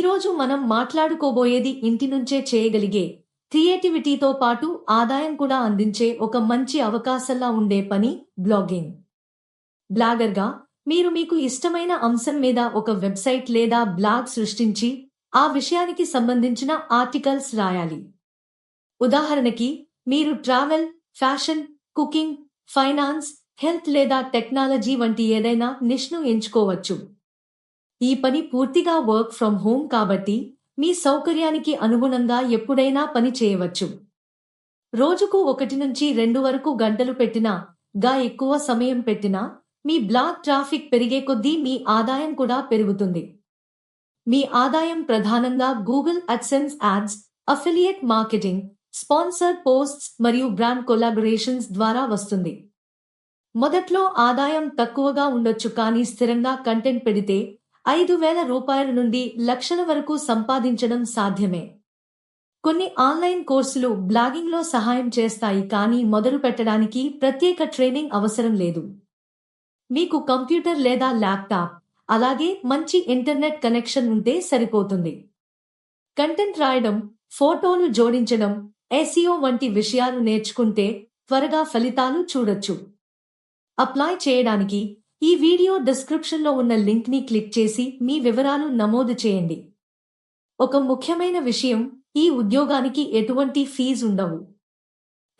ఈరోజు మనం మాట్లాడుకోబోయేది ఇంటి నుంచే చేయగలిగే క్రియేటివిటీతో పాటు ఆదాయం కూడా అందించే ఒక మంచి అవకాశంలా ఉండే పని బ్లాగింగ్. బ్లాగర్గా మీరు మీకు ఇష్టమైన అంశం మీద ఒక వెబ్సైట్ లేదా బ్లాగ్ సృష్టించి ఆ విషయానికి సంబంధించిన ఆర్టికల్స్ రాయాలి. ఉదాహరణకి మీరు travel fashion cooking finance health లేదా టెక్నాలజీ వంటి ఏదైనా నిష్ను ఎంచుకోవచ్చు. ఈ పని పూర్తిగా వర్క్ ఫ్రం హోమ్ కాబట్టి మీ సౌకర్యానికి అనుగుణంగా ఎప్పుడైనా పని చేయవచ్చు. రోజుకు ఒకటి నుంచి రెండు వరకు గంటలు పెట్టినా గా ఎక్కువ సమయం పెట్టినా మీ బ్లాక్ ట్రాఫిక్ పెరిగే కొద్దీ మీ ఆదాయం కూడా పెరుగుతుంది. మీ ఆదాయం ప్రధానంగా Google AdSense ads affiliate marketing sponsor posts మరియు బ్రాండ్ కొలాబరేషన్స్ ద్వారా వస్తుంది. మొదట్లో ఆదాయం తక్కువగా ఉండొచ్చు కానీ స్థిరంగా కంటెంట్ పెడితే ఐదు వేల రూపాయల నుండి లక్షల వరకు సంపాదించడం సాధ్యమే. కొన్ని ఆన్లైన్ కోర్సులు బ్లాగింగ్లో సహాయం చేస్తాయి కానీ మొదలు పెట్టడానికి ప్రత్యేక ట్రైనింగ్ అవసరం లేదు. మీకు కంప్యూటర్ లేదా ల్యాప్టాప్ అలాగే మంచి ఇంటర్నెట్ కనెక్షన్ ఉంటే సరిపోతుంది. కంటెంట్ రాయడం ఫోటోలు జోడించడం ఎసిఓ వంటి విషయాలు నేర్చుకుంటే త్వరగా ఫలితాలు చూడొచ్చు. అప్లై చేయడానికి ఈ వీడియో డిస్క్రిప్షన్లో ఉన్న లింక్ని క్లిక్ చేసి మీ వివరాలు నమోదు చేయండి. ఒక ముఖ్యమైన విషయం ఈ ఉద్యోగానికి ఎటువంటి ఫీజు ఉండవు.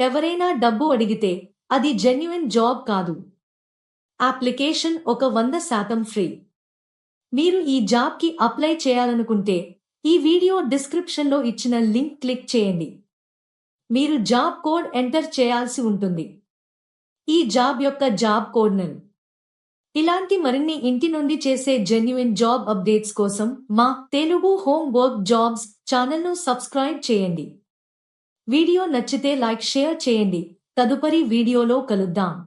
ఎవరైనా డబ్బు అడిగితే అది జెన్యున్ జాబ్ కాదు. అప్లికేషన్ ఒక వంద శాతం ఫ్రీ మీరు ఈ జాబ్కి అప్లై చేయాలనుకుంటే ఈ వీడియో డిస్క్రిప్షన్లో ఇచ్చిన లింక్ క్లిక్ చేయండి. మీరు జాబ్ కోడ్ ఎంటర్ చేయాల్సి ఉంటుంది. ఈ జాబ్ యొక్క జాబ్ కోడ్ నల్ ఇలాంటి మరిన్ని ఇంటి నుండి చేసే జెన్యున్ జాబ్ అప్డేట్స్ కోసం మా తెలుగు హోమ్ వర్క్ జాబ్స్ ఛానల్ను సబ్స్క్రైబ్ చేయండి. వీడియో నచ్చితే లైక్ షేర్ చేయండి. తదుపరి వీడియోలో కలుద్దాం.